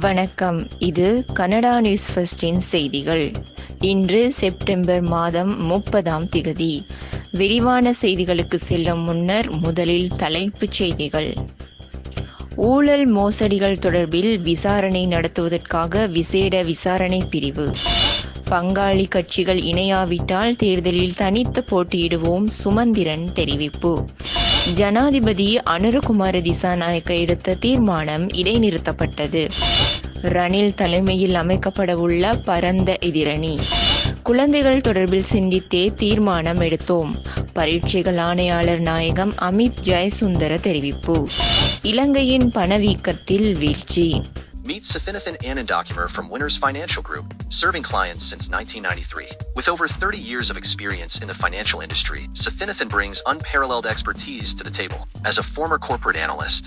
வணக்கம். இது Canada news ஃபர்ஸ்டின் செய்திகள். இன்று செப்டம்பர் மாதம் முப்பதாம் திகதி. விரிவான செய்திகளுக்கு செல்லும் முன்னர் முதலில் தலைப்புச் செய்திகள். ஊழல் மோசடிகள் தொடர்பில் விசாரணை நடத்துவதற்காக விசேட விசாரணை பிரிவு. பங்காளி கட்சிகள் இணையாவிட்டால் தேர்தலில் தனித்து போட்டியிடுவோம் சுமந்திரன் தெரிவிப்பு. ஜனாதிபதி அனுரகுமார திசாநாயக்க எடுத்த தீர்மானம் இடைநிறுத்தப்பட்டது. ரணில் தலைமையில் அமைக்கப்படவுள்ள பரந்த எதிரணி. குழந்தைகள் தொடர்பில் சிந்தித்தே தீர்மானம் எடுத்தோம். பரீட்சைகள் ஆணையாளர் நாயகம் அமித் ஜெயசுந்தர தெரிவிப்பு. இலங்கையின் பணவீக்கத்தில் வீழ்ச்சி. Meet Sathinathan Anandakumar from Winners Financial Group, serving clients since 1993. With over 30 years of experience in the financial industry, Sathinathan brings unparalleled expertise to the table. As a former corporate analyst,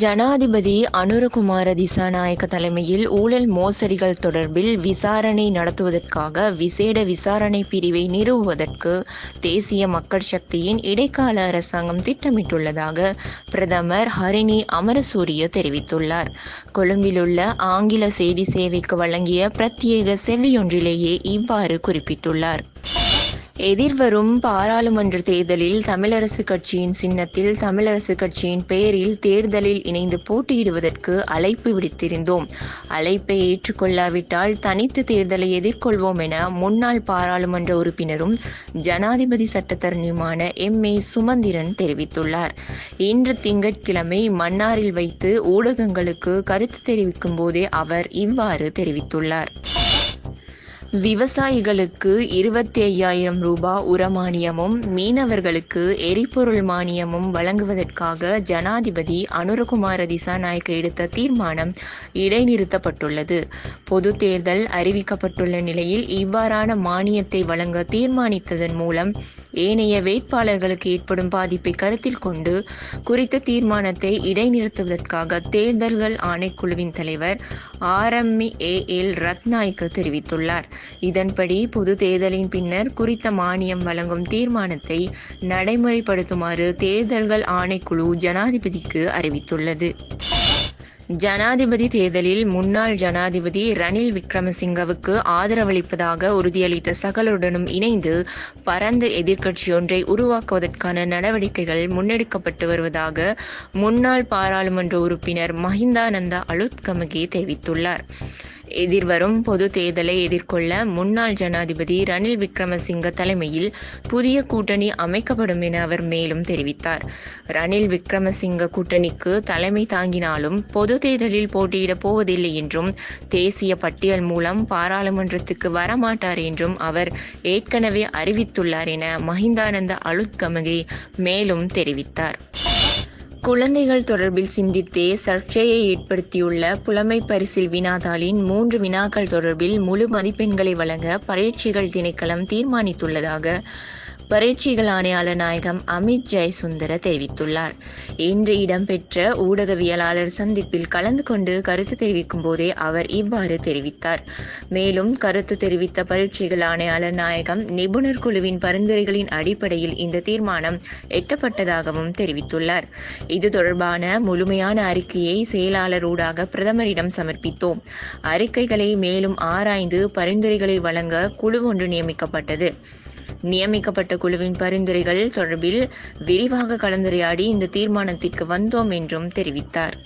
ஜனாதிபதி அனுரகுமார திசாநாயக்க தலைமையில் ஊழல் மோசடிகள் தொடர்பில் விசாரணை நடத்துவதற்காக விசேட விசாரணை பிரிவை நிறுவுவதற்கு தேசிய மக்கள் சக்தியின் இடைக்கால அரசாங்கம் திட்டமிட்டுள்ளதாக பிரதமர் ஹரிணி அமரசூரிய தெரிவித்துள்ளார். கொழும்பிலுள்ள ஆங்கில செய்தி சேவைக்கு வழங்கிய பிரத்யேக செவ்வியொன்றிலேயே இவ்வாறு குறிப்பிட்டுள்ளார். எதிர்வரும் பாராளுமன்ற தேர்தலில் தமிழரசு கட்சியின் சின்னத்தில் தமிழரசு கட்சியின் பெயரில் தேர்தலில் இணைந்து போட்டியிடுவதற்கு அழைப்பு விடுத்திருந்தோம். அழைப்பை ஏற்றுக்கொள்ளாவிட்டால் தனித்து தேர்தலை எதிர்கொள்வோம் என முன்னாள் பாராளுமன்ற உறுப்பினரும் ஜனாதிபதி சட்டத்தரணியுமான எம். ஏ. சுமந்திரன் தெரிவித்துள்ளார். இன்று திங்கட்கிழமை மன்னாரில் வைத்து ஊடகங்களுக்கு கருத்து தெரிவிக்கும் போதே அவர் இவ்வாறு தெரிவித்துள்ளார். விவசாயிகளுக்கு இருபத்தி ஐயாயிரம் ரூபாய் உரமானியமும் மீனவர்களுக்கு எரிபொருள் மானியமும் வழங்குவதற்காக ஜனாதிபதி அனுரகுமார திசாநாயக்க எடுத்த தீர்மானம் இடைநிறுத்தப்பட்டுள்ளது. பொது தேர்தல் அறிவிக்கப்பட்டுள்ள நிலையில் இவ்வாறான மானியத்தை வழங்க தீர்மானித்ததன் மூலம் ஏனைய வேட்பாளர்களுக்கு ஏற்படும் பாதிப்பை கருத்தில் கொண்டு குறித்த தீர்மானத்தை இடைநிறுத்துவதற்காக தேர்தல்கள் ஆணைக்குழுவின் தலைவர் ஆர்எம்இ ஏ எல் ரத்நாய்க்கு தெரிவித்துள்ளார். இதன்படி பொது தேர்தலின் பின்னர் குறித்த மானியம் வழங்கும் தீர்மானத்தை நடைமுறைப்படுத்துமாறு தேர்தல்கள் ஆணைக்குழு ஜனாதிபதிக்கு அறிவித்துள்ளது. ஜனாதிபதி தேர்தலில் முன்னாள் ஜனாதிபதி ரணில் விக்ரமசிங்கவுக்கு ஆதரவளிப்பதாக உறுதியளித்த சகலருடனும் இணைந்து பரந்த எதிர்க்கட்சியொன்றை உருவாக்குவதற்கான நடவடிக்கைகள் முன்னெடுக்கப்பட்டு வருவதாக முன்னாள் பாராளுமன்ற உறுப்பினர் மஹிந்தானந்தா அலுத்கமகே தெரிவித்துள்ளார். எதிர்வரும் பொது தேர்தலை எதிர்கொள்ள முன்னாள் ஜனாதிபதி ரணில் விக்ரமசிங்க தலைமையில் புதிய கூட்டணி அமைக்கப்படும் என அவர் மேலும் தெரிவித்தார். ரணில் விக்ரமசிங்க கூட்டணிக்கு தலைமை தாங்கினாலும் பொது தேர்தலில் போட்டியிடப் போவதில்லை என்றும் தேசிய பட்டியல் மூலம் பாராளுமன்றத்துக்கு வரமாட்டார் என்றும் அவர் ஏற்கனவே அறிவித்துள்ளார் என மஹிந்தானந்த அலுத்கமகே மேலும் தெரிவித்தார். குழந்தைகள் தொடர்பில் சிந்தித்தே சர்ச்சையை ஏற்படுத்தியுள்ள புலமை பரிசில் வினாதாளின் மூன்று வினாக்கள் தொடர்பில் முழு மதிப்பெண்களை வழங்க பரீட்சைகள் திணைக்களம் தீர்மானித்துள்ளதாக பரீட்சைகள் ஆணையாளர் நாயகம் அமித் ஜெயசுந்தர தெரிவித்துள்ளார். இன்று இடம்பெற்ற ஊடகவியலாளர் சந்திப்பில் கலந்து கொண்டு கருத்து தெரிவிக்கும் போதே அவர் இவ்வாறு தெரிவித்தார். மேலும் கருத்து தெரிவித்த பரீட்சைகள் ஆணையாளர் நாயகம் நிபுணர் குழுவின் பரிந்துரைகளின் அடிப்படையில் இந்த தீர்மானம் எட்டப்பட்டதாகவும் தெரிவித்துள்ளார். இது தொடர்பான முழுமையான அறிக்கையை செயலாளர் ஊடாக பிரதமரிடம் சமர்ப்பித்தோம். அறிக்கைகளை மேலும் ஆராய்ந்து பரிந்துரைகளை வழங்க குழு ஒன்று நியமிக்கப்பட்டது. நியமிக்கப்பட்ட குழுவின் பரிந்துரைகள் தொடர்பில் விரிவாக கலந்துரையாடி இந்த தீர்மானத்திற்கு வந்தோம் என்றும் தெரிவித்தார்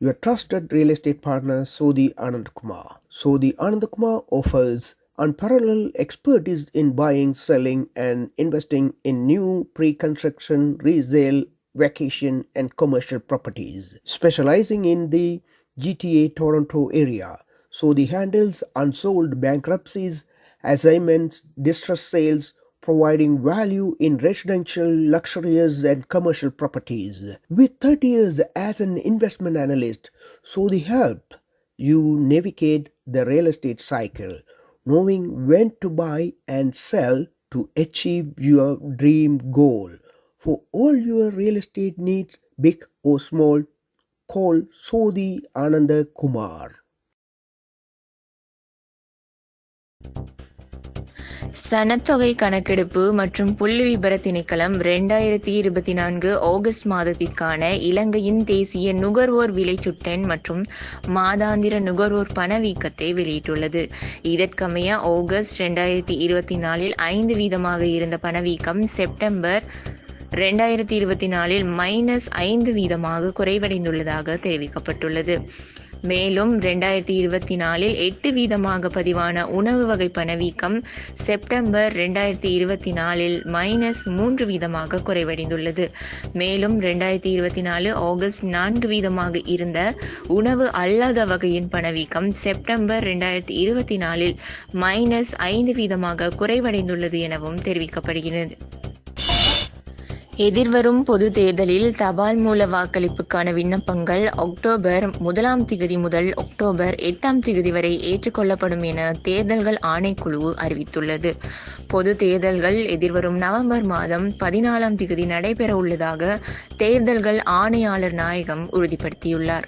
Your trusted real estate partner Sodhi Anand Kumar. Sodhi Anand Kumar offers unparalleled expertise in buying, selling, and investing in new pre construction, resale, vacation, and commercial properties, specializing in the GTA Toronto area. So, he handles unsold bankruptcies, assignments, distress sales, providing value in residential, luxurious, and commercial properties. With 30 years as an investment analyst, so they help you navigate the real estate cycle, knowing when to buy and sell to achieve your dream goal. For all your real estate needs, big or small, call Sodhi Ananda Kumar. சனத்தொகை கணக்கெடுப்பு மற்றும் புள்ளி விபர திணைக்களம் ரெண்டாயிரத்தி இருபத்தி நான்கு August மாதத்திற்கான இலங்கையின் தேசிய நுகர்வோர் விலைச்சுட்டெண் மற்றும் மாதாந்திர நுகர்வோர் பணவீக்கத்தை வெளியிட்டுள்ளது. இதற்கமைய ஆகஸ்ட் ரெண்டாயிரத்தி இருபத்தி நாலில் ஐந்து வீதமாக இருந்த பணவீக்கம் செப்டம்பர் ரெண்டாயிரத்தி இருபத்தி நாலில் மைனஸ் ஐந்து வீதமாக குறைவடைந்துள்ளதாக தெரிவிக்கப்பட்டுள்ளது. மேலும் ரெண்டாயிரத்தி இருபத்தி நாலில் எட்டு வீதமாக பதிவான உணவு வகை பணவீக்கம் செப்டம்பர் ரெண்டாயிரத்தி இருபத்தி நாலில் மைனஸ் மூன்று வீதமாக குறைவடைந்துள்ளது. மேலும் ரெண்டாயிரத்தி இருபத்தி நாலு ஆகஸ்ட் நான்கு வீதமாக இருந்த உணவு அல்லாத வகையின் பணவீக்கம் செப்டம்பர் ரெண்டாயிரத்தி இருபத்தி நாலில் மைனஸ் ஐந்து வீதமாக குறைவடைந்துள்ளது எனவும் தெரிவிக்கப்படுகிறது. எதிர்வரும் பொது தேர்தலில் தபால் மூல வாக்களிப்புக்கான விண்ணப்பங்கள் அக்டோபர் முதலாம் திகதி முதல் அக்டோபர் எட்டாம் திகதி வரை ஏற்றுக்கொள்ளப்படும் என தேர்தல்கள் ஆணைக்குழு அறிவித்துள்ளது. பொது தேர்தல்கள் எதிர்வரும் நவம்பர் மாதம் பதினாலாம் திகதி நடைபெற உள்ளதாக தேர்தல்கள் ஆணையாளர் நாயகம் உறுதிப்படுத்தியுள்ளார்.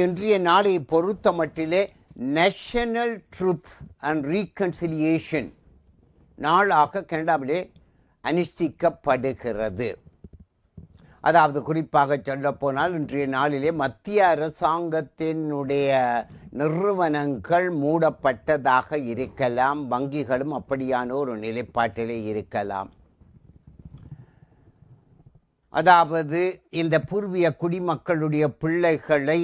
இன்றைய நாளை பொறுத்த மட்டிலே நேஷனல் ட்ரூத் அண்ட் ரீகன்சிலியேஷன் நாளாக கனடாவிலே அனுஷ்டிக்கப்படுகிறது. அதாவது குறிப்பாக சொல்லப்போனால் இன்றைய நாளிலே மத்திய அரசாங்கத்தினுடைய நிறுவனங்கள் மூடப்பட்டதாக இருக்கலாம் வங்கிகளும் அப்படியான ஒரு நிலைப்பாட்டிலே இருக்கலாம். அதாவது இந்த பூர்வீக குடிமக்களுடைய பிள்ளைகளை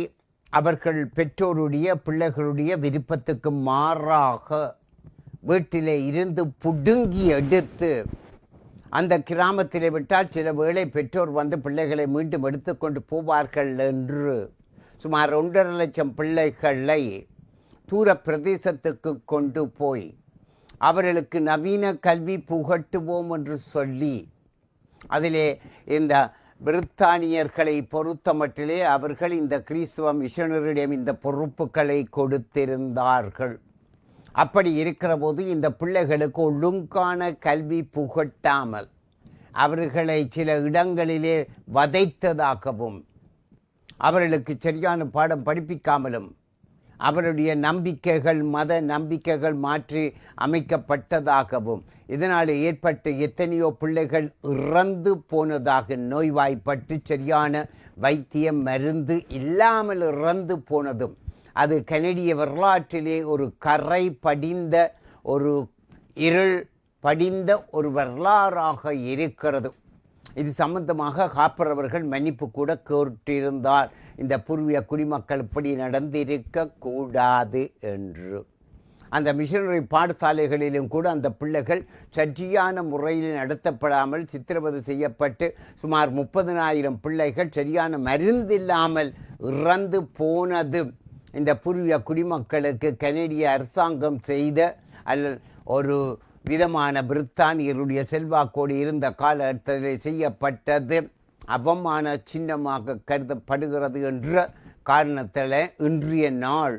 அவர்கள் பெற்றோருடைய பிள்ளைகளுடைய விருப்பத்துக்கு மாறாக வீட்டிலே இருந்து புடுங்கி எடுத்து அந்த கிராமத்திலே விட்டால் சில வேளை பெற்றோர் வந்து பிள்ளைகளை மீண்டும் எடுத்துக்கொண்டு போவார்கள் என்று சுமார் ஒன்றரை லட்சம் பிள்ளைகளை தூர பிரதேசத்துக்கு கொண்டு போய் அவர்களுக்கு நவீன கல்வி புகட்டுவோம் என்று சொல்லி அதிலே இந்த பிரித்தானியர்களை பொறுத்தமட்டிலே அவர்கள் இந்த கிறிஸ்துவ மிஷனரிடம் இந்த பொறுப்புகளை கொடுத்திருந்தார்கள். அப்படி இருக்கிற போது இந்த பிள்ளைகளுக்கு ஒழுங்கான கல்வி புகட்டாமல் அவர்களை சில இடங்களிலே வதைத்ததாகவும் அவர்களுக்கு சரியான பாடம் படிப்பிக்காமலும் அவருடைய நம்பிக்கைகள் மத நம்பிக்கைகள் மாற்றி அமைக்கப்பட்டதாகவும் இதனால் ஏற்பட்ட எத்தனையோ பிள்ளைகள் இறந்து போனதாக நோய்வாய்ப்பட்டு சரியான வைத்தியம் மருந்து இல்லாமல் இறந்து போனதும் அது கனடிய வரலாற்றிலே ஒரு கரை படிந்த ஒரு இருள் படிந்த ஒரு வரலாறாக இருக்கிறது. இது சம்பந்தமாக காப்பர் அவர்கள் மன்னிப்பு கூட கேட்டிருந்தார். இந்த பூர்வீக குடிமக்கள் இப்படி நடந்திருக்க கூடாது என்று. அந்த மிஷனரி பாடசாலைகளிலும் கூட அந்த பிள்ளைகள் சரியான முறையில் நடத்தப்படாமல் சித்திரவதை செய்யப்பட்டு சுமார் முப்பதனாயிரம் பிள்ளைகள் சரியான மருந்தில்லாமல் இறந்து போனது. இந்த பூர்வீக குடிமக்களுக்கு கனடிய அரசாங்கம் செய்த அல்ல ஒரு விதமான பிரித்தானியருடைய செல்வாக்கோடு இருந்த காலகட்டத்தில் செய்யப்பட்டது. அவமான சின்னமாக கருதப்படுகிறது என்ற காரணத்தில் இன்றைய நாள்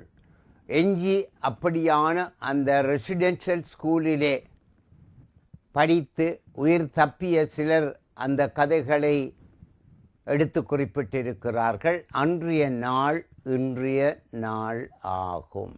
எஞ்சி அப்படியான அந்த ரெசிடென்ஷியல் ஸ்கூலிலே படித்து உயிர் தப்பிய சிலர் அந்த கதைகளை எடுத்து குறிப்பிட்டிருக்கிறார்கள். அன்றைய நாள் இன்றைய நாள் ஆகும்.